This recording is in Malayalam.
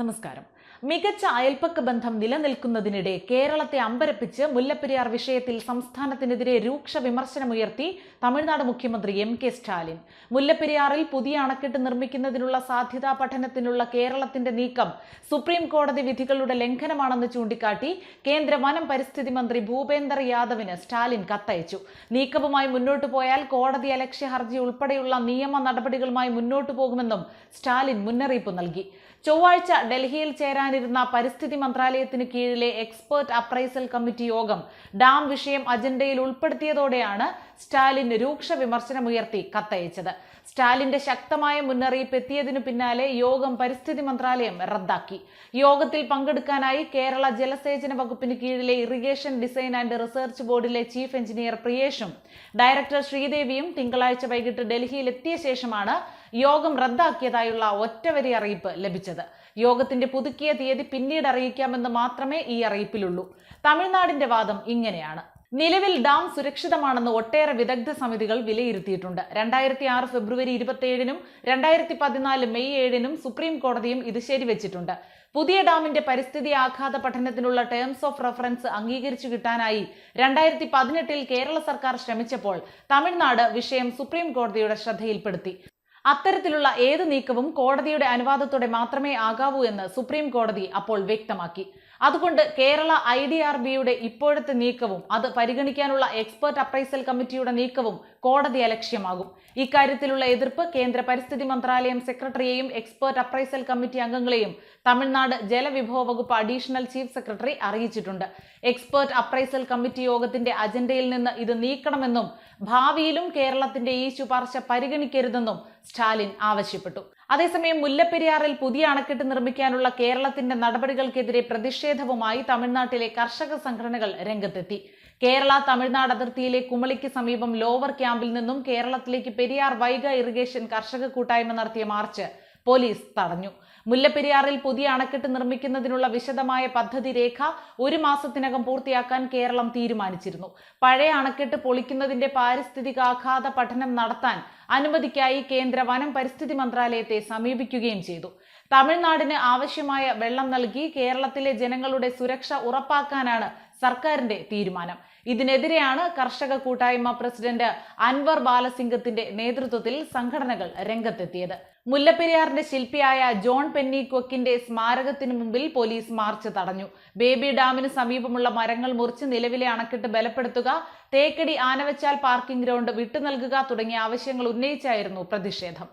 നമസ്കാരം. മികച്ച അയൽപ്പക്ക ബന്ധം നിലനിൽക്കുന്നതിനിടെ കേരളത്തെ അമ്പരപ്പിച്ച് മുല്ലപ്പെരിയാർ വിഷയത്തിൽ സംസ്ഥാനത്തിനെതിരെ രൂക്ഷ വിമർശനമുയർത്തി തമിഴ്നാട് മുഖ്യമന്ത്രി എം കെ സ്റ്റാലിൻ. മുല്ലപ്പെരിയാറിൽ പുതിയ അണക്കെട്ട് നിർമ്മിക്കുന്നതിനുള്ള സാധ്യതാ പഠനത്തിനുള്ള കേരളത്തിന്റെ നീക്കം സുപ്രീം കോടതി വിധികളുടെ ലംഘനമാണെന്ന് ചൂണ്ടിക്കാട്ടി കേന്ദ്ര വനം പരിസ്ഥിതി മന്ത്രി ഭൂപേന്ദർ യാദവിന് സ്റ്റാലിൻ കത്തയച്ചു. നീക്കവുമായി മുന്നോട്ട് പോയാൽ കോടതി അലക്ഷ്യ ഹർജി ഉൾപ്പെടെയുള്ള നിയമ നടപടികളുമായി മുന്നോട്ടു പോകുമെന്നും സ്റ്റാലിൻ മുന്നറിയിപ്പ് നൽകി. ചൊവ്വാഴ്ച ഡൽഹിയിൽ ചേരാനിരുന്ന പരിസ്ഥിതി മന്ത്രാലയത്തിന് കീഴിലെ എക്സ്പേർട്ട് അപ്രൈസൽ കമ്മിറ്റി യോഗം ഡാം വിഷയം അജണ്ടയിൽ ഉൾപ്പെടുത്തിയതോടെയാണ് സ്റ്റാലിൻ രൂക്ഷ വിമർശനമുയർത്തി കത്തയച്ചത്. സ്റ്റാലിന്റെ ശക്തമായ മുന്നറിയിപ്പ് എത്തിയതിനു പിന്നാലെ യോഗം പരിസ്ഥിതി മന്ത്രാലയം റദ്ദാക്കി. യോഗത്തിൽ പങ്കെടുക്കാനായി കേരള ജലസേചന വകുപ്പിന് കീഴിലെ ഇറിഗേഷൻ ഡിസൈൻ ആൻഡ് റിസർച്ച് ബോർഡിലെ ചീഫ് എഞ്ചിനീയർ പ്രിയേഷും ഡയറക്ടർ ശ്രീദേവിയും തിങ്കളാഴ്ച വൈകിട്ട് ഡൽഹിയിൽ എത്തിയ ശേഷമാണ് യോഗം റദ്ദാക്കിയതായുള്ള ഒറ്റവരി അറിയിപ്പ് ലഭിച്ചത്. യോഗത്തിന്റെ പുതുക്കിയ തീയതി പിന്നീട് അറിയിക്കാമെന്ന് മാത്രമേ ഈ അറിയിപ്പിലുള്ളൂ. തമിഴ്നാടിന്റെ വാദം ഇങ്ങനെയാണ്. നിലവിൽ ഡാം സുരക്ഷിതമാണെന്ന് ഒട്ടേറെ വിദഗ്ധ സമിതികൾ വിലയിരുത്തിയിട്ടുണ്ട്. രണ്ടായിരത്തി ആറ് ഫെബ്രുവരി ഇരുപത്തിയേഴിനും രണ്ടായിരത്തി പതിനാല് മെയ് ഏഴിനും സുപ്രീം കോടതിയും ഇത് ശരിവെച്ചിട്ടുണ്ട്. പുതിയ ഡാമിന്റെ പരിസ്ഥിതി ആഘാത പഠനത്തിനുള്ള ടേംസ് ഓഫ് റെഫറൻസ് അംഗീകരിച്ചു കിട്ടാനായി രണ്ടായിരത്തി പതിനെട്ടിൽ കേരള സർക്കാർ ശ്രമിച്ചപ്പോൾ തമിഴ്നാട് വിഷയം സുപ്രീം കോടതിയുടെ ശ്രദ്ധയിൽപ്പെടുത്തി. അത്തരത്തിലുള്ള ഏത് നീക്കവും കോടതിയുടെ അനുവാദത്തോടെ മാത്രമേ ആകാവൂ എന്ന് സുപ്രീം കോടതി അപ്പോൾ വ്യക്തമാക്കി. അതുകൊണ്ട് കേരള ഐ ഡി ആർ ബിയുടെ ഇപ്പോഴത്തെ നീക്കവും അത് പരിഗണിക്കാനുള്ള എക്സ്പേർട്ട് അപ്രൈസൽ കമ്മിറ്റിയുടെ നീക്കവും കോടതി അലക്ഷ്യമാകും. ഇക്കാര്യത്തിലുള്ള എതിർപ്പ് കേന്ദ്ര പരിസ്ഥിതി മന്ത്രാലയം സെക്രട്ടറിയെയും എക്സ്പേർട്ട് അപ്രൈസൽ കമ്മിറ്റി അംഗങ്ങളെയും തമിഴ്നാട് ജലവിഭവ വകുപ്പ് അഡീഷണൽ ചീഫ് സെക്രട്ടറി അറിയിച്ചിട്ടുണ്ട്. എക്സ്പേർട്ട് അപ്രൈസൽ കമ്മിറ്റി യോഗത്തിന്റെ അജണ്ടയിൽ നിന്ന് ഇത് നീക്കണമെന്നും ഭാവിയിലും കേരളത്തിന്റെ ഈ ശുപാർശ പരിഗണിക്കരുതെന്നും സ്റ്റാലിൻ ആവശ്യപ്പെട്ടു. അതേസമയം മുല്ലപ്പെരിയാറിൽ പുതിയ അണക്കെട്ട് നിർമ്മിക്കാനുള്ള കേരളത്തിന്റെ നടപടികൾക്കെതിരെ പ്രതിഷേധവുമായി തമിഴ്നാട്ടിലെ കർഷക സംഘടനകൾ രംഗത്തെത്തി. കേരള തമിഴ്നാട് അതിർത്തിയിലെ കുമളിക്ക് സമീപം ലോവർ ക്യാമ്പിൽ നിന്നും കേരളത്തിലേക്ക് പെരിയാർ വൈഗ ഇറിഗേഷൻ കർഷക കൂട്ടായ്മ നടത്തിയ മാർച്ച് പോലീസ് തടഞ്ഞു. മുല്ലപ്പെരിയാറിൽ പുതിയ അണക്കെട്ട് നിർമ്മിക്കുന്നതിനുള്ള വിശദമായ പദ്ധതി രേഖ ഒരു മാസത്തിനകം പൂർത്തിയാക്കാൻ കേരളം തീരുമാനിച്ചിരുന്നു. പഴയ അണക്കെട്ട് പൊളിക്കുന്നതിന്റെ പാരിസ്ഥിതികാഘാത പഠനം നടത്താൻ അനുമതിക്കായി കേന്ദ്ര വനം പരിസ്ഥിതി മന്ത്രാലയത്തെ സമീപിക്കുകയും ചെയ്തു. തമിഴ്നാടിന് ആവശ്യമായ വെള്ളം നൽകി കേരളത്തിലെ ജനങ്ങളുടെ സുരക്ഷ ഉറപ്പാക്കാനാണ് സർക്കാരിന്റെ തീരുമാനം. ഇതിനെതിരെയാണ് കർഷക കൂട്ടായ്മ പ്രസിഡന്റ് അൻവർ ബാലസിംഗത്തിന്റെ നേതൃത്വത്തിൽ സംഘടനകൾ രംഗത്തെത്തിയത്. മുല്ലപ്പെരിയാറിന്റെ ശില്പിയായ ജോൺ പെന്നി കൊക്കിന്റെ സ്മാരകത്തിനു മുമ്പിൽ പോലീസ് മാർച്ച് തടഞ്ഞു. ബേബി ഡാമിന് സമീപമുള്ള മരങ്ങൾ മുറിച്ച് നിലവിലെ അണക്കെട്ട് ബലപ്പെടുത്തുക തേക്കടി ആനവച്ചാൽ പാർക്കിംഗ് ഗ്രൗണ്ട് വിട്ടു നൽകുക തുടങ്ങിയ ആവശ്യങ്ങൾ ഉന്നയിച്ചായിരുന്നു പ്രതിഷേധം.